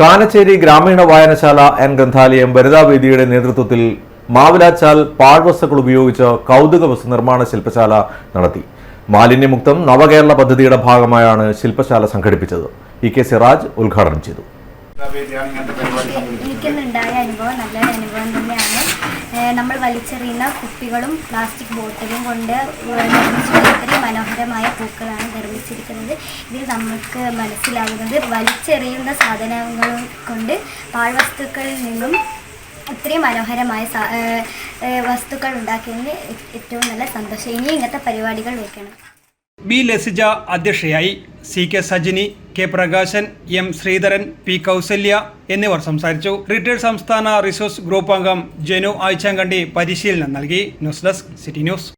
കാനച്ചേരി ഗ്രാമീണ വായനശാല ആൻഡ് ഗ്രന്ഥാലയം വനിതാവേദിയുടെ നേതൃത്വത്തിൽ മാവിലാച്ചാൽ പാഴ്വസ്തുക്കൾ ഉപയോഗിച്ച് കൗതുക വസ്തു നിർമ്മാണ ശില്പശാല നടത്തി. മാലിന്യമുക്തം നവകേരള പദ്ധതിയുടെ ഭാഗമായാണ് ശില്പശാല സംഘടിപ്പിച്ചത്. ഇ കെ സിറാജ് ഉദ്ഘാടനം ചെയ്തു. അനുഭവം നമ്മൾ വലിച്ചെറിയുന്ന കുപ്പികളും പ്ലാസ്റ്റിക് ബോട്ടിലും കൊണ്ട് നിർമ്മിച്ചിട്ടുള്ള മനോഹരമായ പൂക്കളാണ്. നിർമ്മിച്ചിരിക്കുന്നത് ഇതിൽ നമുക്ക് മനസ്സിലാകുന്നത് വലിച്ചെറിയുന്ന സാധനങ്ങൾ കൊണ്ട് പാഴ്വസ്തുക്കളിൽ നിന്നും ഇത്രയും മനോഹരമായ വസ്തുക്കൾ ഉണ്ടാക്കിയതിന് ഏറ്റവും നല്ല സന്തോഷം. ഇനി ഇങ്ങനത്തെ പരിപാടികൾ വയ്ക്കണം ബി ലസിജ അധ്യക്ഷയായി C K Sajini K Prakashan M Sreedharan P Kausalya എന്നിവർ സംസാരിച്ചു. റിട്ടയർഡ് സംസ്ഥാന റിസോഴ്സ് ഗ്രൂപ്പ് അംഗം ജനു ആഴ്ചാങ്കണ്ടി പരിശീലനം നൽകി. News desk city news.